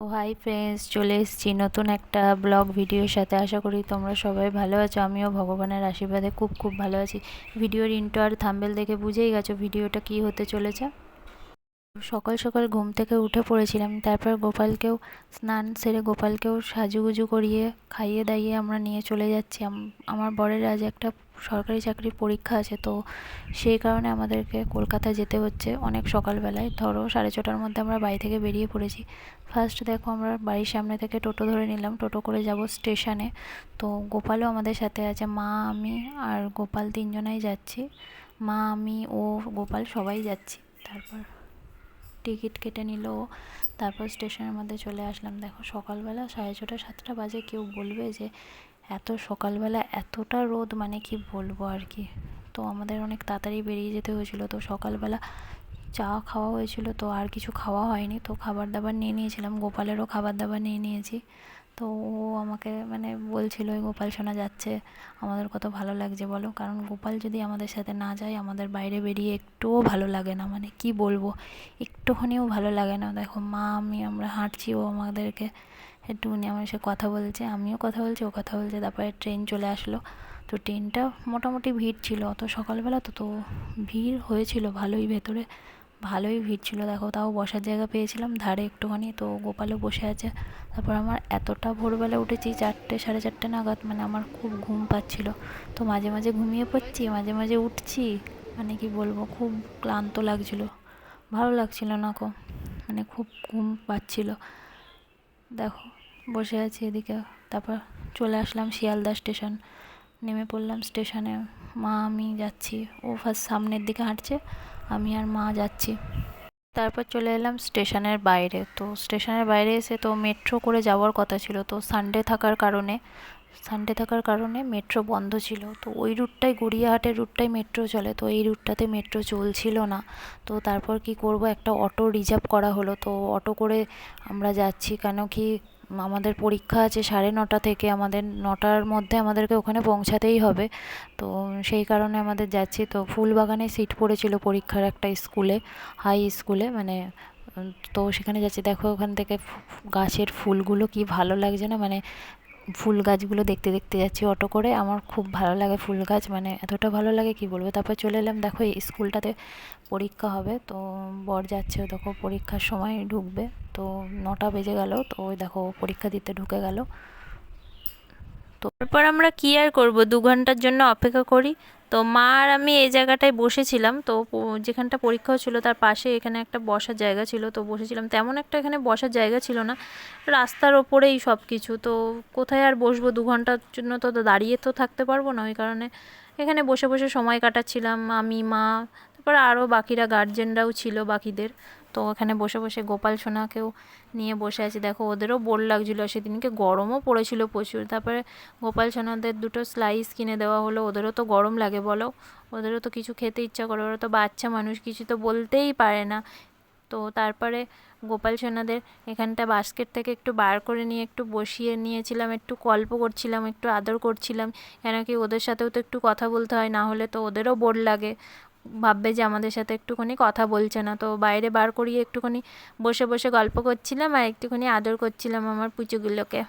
Hi friends চলে এসেছি নতুন একটা ব্লগ ভিডিওর সাথে। আশা করি তোমরা সবাই ভালো আছো। আমিও ভগবানের আশীর্বাদে খুব খুব ভালো আছি। ভিডিওর ইন্টো আর থাম্বেল দেখে বুঝেই গেছো ভিডিওটা কি হতে চলেছে। সকাল সকাল ঘুম থেকে উঠে পড়েছিলাম, তারপর গোপালকেও স্নান সেরে গোপালকেও সাজুগুজু করিয়ে, খাইয়ে দাইয়ে আমরা নিয়ে চলে যাচ্ছি। আমার বরের আজ একটা সরকারি চাকরির পরীক্ষা আছে, তো সেই কারণে আমাদেরকে কলকাতা যেতে হচ্ছে অনেক সকালবেলায়। ধরো সাড়ে ছটার মধ্যে আমরা বাড়ি থেকে বেরিয়ে পড়েছি। ফার্স্ট দেখো আমরা বাড়ির সামনে থেকে টোটো ধরে নিলাম, টোটো করে যাব স্টেশনে। তো গোপালও আমাদের সাথে আছে, মা, আমি আর গোপাল তিনজনাই যাচ্ছি। মা, আমি, ও, গোপাল সবাই যাচ্ছি। তারপর টিকিট কেটে নিল। তারপর স্টেশনের মধ্যে চলে আসলাম। দেখো সকালবেলা সাড়ে ছটা, সাতটা বাজে কেউ বলবে যে এত সকালবেলা এতটা রোদ মানে কি বলব আর কি? তো আমাদের অনেক তাড়াতাড়ি বেরিয়ে যেতে হয়েছিল। তো সকালবেলা চা খাওয়া হয়েছিল, তো আর কিছু খাওয়া হয়নি। তো খাবার দাবার নিয়ে নিয়েছিলাম, গোপালেরও খাবার দাবার নিয়ে নিয়েছি। তো ও আমাকে মানে বলছিল গোপাল সোনা যাচ্ছে, আমাদের কত ভালো লাগছে বলো। কারণ গোপাল যদি আমাদের সাথে না যায়, আমাদের বাইরে বেরিয়ে একটুও ভালো লাগে না। মানে কি বলব, একটুখানিও ভালো লাগে না। দেখো, মা, আমি আমরা হাঁটছি, ও আমাদেরকে একটুখানি আমার সাথে কথা বলছে, আমিও কথা বলছি, ও কথা বলছে, তারপরে ট্রেন চলে আসলো। তো ট্রেনটা মোটামুটি ভিড় ছিল, অত সকালবেলা তো তো ভিড় হয়েছিল ভালোই ভেতরে, ভালোই ভিড় ছিল। দেখো, তাও বসার জায়গা পেয়েছিলাম ধারে একটুখানি, তো গোপালও বসে আছে। তারপর আমার এতটা ভোরবেলা উঠেছি, চারটে, সাড়ে চারটে নাগাদ মানে আমার খুব ঘুম পাচ্ছিল। তো মাঝে মাঝে ঘুমিয়ে পড়ছি, মাঝে মাঝে উঠছি মানে কি বলব, খুব ক্লান্ত লাগছিল। ভালো লাগছিল না কো মানে খুব ঘুম পাচ্ছিল। দেখো, বসে আছি এদিকে। তারপর চলে আসলাম শিয়ালদা স্টেশন। নেমে পড়লাম স্টেশনে। মা, আমি যাচ্ছি। ও ফার্স্ট সামনের দিকে হাঁটছে, আমি আর মা যাচ্ছি। তারপর চলে এলাম স্টেশনের বাইরে। তো স্টেশনের বাইরে এসে তো মেট্রো করে যাওয়ার কথা ছিল। তো সানডে থাকার কারণে সানডে থাকার কারণে মেট্রো বন্ধ ছিল। তো ওই রুটটাই গড়িয়াহাটের রুটটাই মেট্রো চলে। তো এই রুটটাতে মেট্রো চলছিল না। তো তারপর কি করব? একটা অটো রিজার্ভ করা হলো। তো অটো করে আমরা যাচ্ছি। কেন কি আমাদের পরীক্ষা আছে সাড়ে নটা থেকে। আমাদের নটার মধ্যে আমাদেরকে ওখানে পৌঁছাতেই হবে। তো সেই কারণে আমাদের যাচ্ছি। তো ফুলবাগানে সিট পড়েছিল পরীক্ষার একটা স্কুলে হাই স্কুলে। মানে তো সেখানে যাচ্ছি। দেখো ওখান থেকে গাছের ফুলগুলো কি ভালো লাগছে না? মানে ফুল গাছগুলো দেখতে দেখতে যাচ্ছি অটো করে। আমার খুব ভালো লাগে ফুল গাছ মানে এতটা ভালো লাগে কি বলব? তারপর চলে এলাম, দেখো এই স্কুলটাতে পরীক্ষা হবে, তো বর যাচ্ছে, দেখো পরীক্ষার সময় ঢুকবে, তো নটা বেজে গেল, তো ওই দেখো পরীক্ষা দিতে ঢুকে গেল। তো তারপর আমরা কি আর করব? দু ঘণ্টার জন্য অপেক্ষা করি তো মা আর আমি এই জায়গাটায় বসেছিলাম। তো যেখানটা পরীক্ষা ছিল তার পাশে এখানে একটা বসার জায়গা ছিল। তো বসেছিলাম। তেমন একটা এখানে বসার জায়গা ছিল না। রাস্তার ওপরেই সব কিছু তো কোথায় আর বসবো? দু ঘণ্টার জন্য তো দাঁড়িয়ে তো থাকতে পারব না। ওই কারণে এখানে বসে বসে সময় কাটাচ্ছিলাম। আমি, মা, তারপরে আরও বাকিরা গার্জেনরাও ছিল বাকিদের। তো ওখানে বসে বসে গোপাল সোনাকেও নিয়ে বসে আছি। দেখো, ওদেরও বোর লাগছিল। সেদিনকে গরমও পড়েছিল প্রচুর। তারপরে গোপাল সোনাদের দুটো স্লাইস কিনে দেওয়া হলো। ওদেরও তো গরম লাগে, বলো। ওদেরও তো কিছু খেতে ইচ্ছা করে। ওরা তো বাচ্চা মানুষ, কিছু তো বলতেই পারে না। তো তারপরে গোপাল সোনাদের এখানটা বাস্কেট থেকে একটু বার করে নিয়ে, একটু বসিয়ে নিয়েছিলাম, একটু গল্প করছিলাম, একটু আদর করছিলাম। কেন কি ওদের সাথেও তো একটু কথা বলতে হয়, না হলে তো ওদেরও বোর লাগে। ভাববে যে আমাদের সাথে একটুখানি কথা বলছে না। তো বাইরে বার করিয়ে একটুখানি বসে বসে গল্প করছিলাম আর একটুখানি আদর করছিলাম আমার পুচুগুলোকে।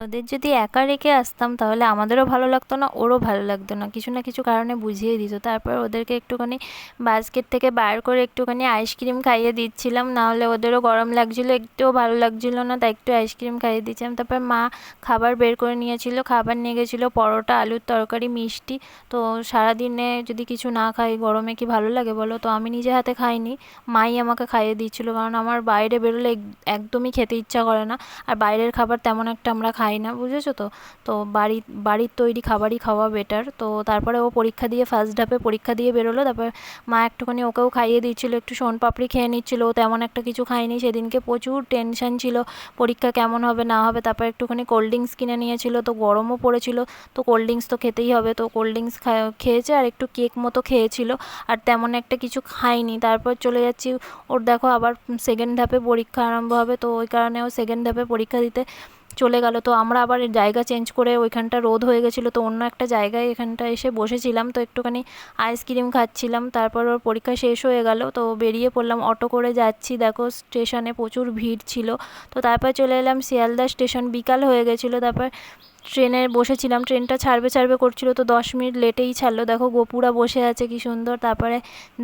ওদের যদি একা রেখে আসতাম, তাহলে আমাদেরও ভালো লাগতো না, ওরও ভালো লাগতো না। কিছু না কিছু কারণে বুঝিয়ে দিত। তারপর ওদেরকে একটুখানি বাস্কেট থেকে বার করে একটুখানি আইসক্রিম খাইয়ে দিচ্ছিলাম। নাহলে ওদেরও গরম লাগছিল, একটুও ভালো লাগছিল না, তাই একটু আইসক্রিম খাইয়ে দিচ্ছিলাম। তারপর মা খাবার বের করে নিয়েছিল, খাবার নিয়ে গেছিল, পরোটা, আলুর তরকারি, মিষ্টি। তো সারাদিনে যদি কিছু না খাই, গরমে কি ভালো লাগে বলো? তো আমি নিজে হাতে খাইনি, মাই আমাকে খাইয়ে দিচ্ছিল। কারণ আমার বাইরে বেরোলে এক- একদমই খেতে ইচ্ছা করে না। আর বাইরের খাবার তেমন একটা আমরা খাই না, বুঝেছ তো? তো বাড়ি, বাড়ির তৈরি খাবারই খাওয়া বেটার তো তারপরে ও পরীক্ষা দিয়ে ফার্স্ট ধাপে পরীক্ষা দিয়ে বেরোলো, তারপর মা একটুখানি ওকেও খাইয়ে দিচ্ছিল, একটু সোনপাপড়ি খেয়ে নিচ্ছিলো। ও তেমন একটা কিছু খায়নি, সেদিনকে প্রচুর টেনশন ছিল, পরীক্ষা কেমন হবে, না হবে, তারপর একটুখানি কোল্ড ড্রিঙ্কস কিনে নিয়েছিল, তো গরমও পড়েছিল, তো কোল্ড ড্রিঙ্কস তো খেতেই হবে। তো কোল্ড ড্রিঙ্কস খেয়েছে আর একটু কেক মতো খেয়েছিল, আর তেমন একটা কিছু খাইনি তারপর চলে যাচ্ছি, ওর দেখো আবার সেকেন্ড ধাপে পরীক্ষা আরম্ভ হবে, তো ওই কারণে ও সেকেন্ড ধাপে পরীক্ষা দিতে চলে গেল। তো আমরা আবার জায়গা চেঞ্জ করে ওইখানটা রোদ হয়ে গেছিল, তো অন্য একটা জায়গায় এখানটা এসে বসেছিলাম। তো একটুখানি আইসক্রিম খাচ্ছিলাম, তারপর ওর পরীক্ষা শেষ হয়ে গেল। তো বেরিয়ে পড়লাম অটো করে যাচ্ছি। দেখো স্টেশনে প্রচুর ভিড় ছিল। তো তারপর চলে এলাম শিয়ালদা স্টেশন বিকাল হয়ে গেছিল, তারপর ট্রেনে বসেছিলাম, ট্রেনটা ছাড়বে ছাড়বে করছিল, তো দশ মিনিট লেটেই ছাড়লো। দেখো গোপুরা বসে আছে, কি সুন্দর। তারপরে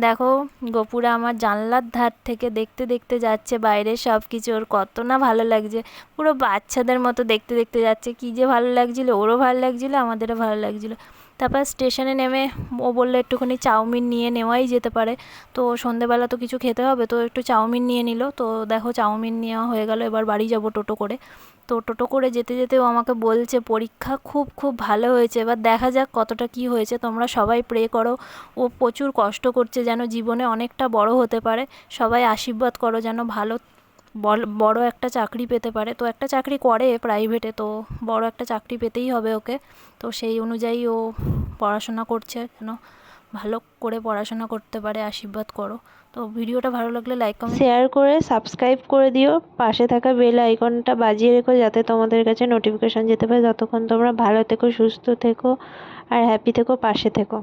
দেখো গোপুরা আমার জানলার ধার থেকে দেখতে দেখতে যাচ্ছে, বাইরে সব কিছু ওর কত না ভালো লাগছে। পুরো বাচ্চাদের মতো দেখতে দেখতে যাচ্ছে। কী যে ভালো লাগছিল, ওরও ভালো লাগছিল, আমাদেরও ভালো লাগছিল। তারপর স্টেশনে নেমে ও বলল একটুখানি চাউমিন নিয়ে নেওয়াই যেতে পারে। তো সন্ধেবেলা তো কিছু খেতে হবে, তো একটু চাউমিন নিয়ে নিল। তো দেখো চাউমিন নেওয়া হয়ে গেল, এবার বাড়ি যাব টোটো করে। তো টোটো করে যেতে যেতে ও আমাকে বলছে, পরীক্ষা খুব খুব ভালো হয়েছে। এবার দেখা যাক কতটা কি হয়েছে। তোমরা সবাই প্রে করো। ও প্রচুর কষ্ট করছে যেন জীবনে অনেকটা বড় হতে পারে। সবাই আশীর্বাদ করো যেন ভালো বড় একটা চাকরি পেতে পারে। তো একটা চাকরি করে প্রাইভেটে তো বড় একটা চাকরি পেতেই হবে ওকে। তো সেই অনুযায়ী ও পড়াশোনা করছে যেন ভালো করে পড়াশোনা করতে পারে, আশীর্বাদ করো। তো ভিডিওটা ভালো লাগলে লাইক কমেন্ট শেয়ার করে সাবস্ক্রাইব করে দিও। পাশে থাকা বেল আইকনটা বাজিয়ে রেখো যাতে তোমাদের কাছে নোটিফিকেশান যেতে পারে। ততক্ষণ তোমরা ভালো থেকো, সুস্থ থেকো, আর হ্যাপি থেকো, পাশে থেকো।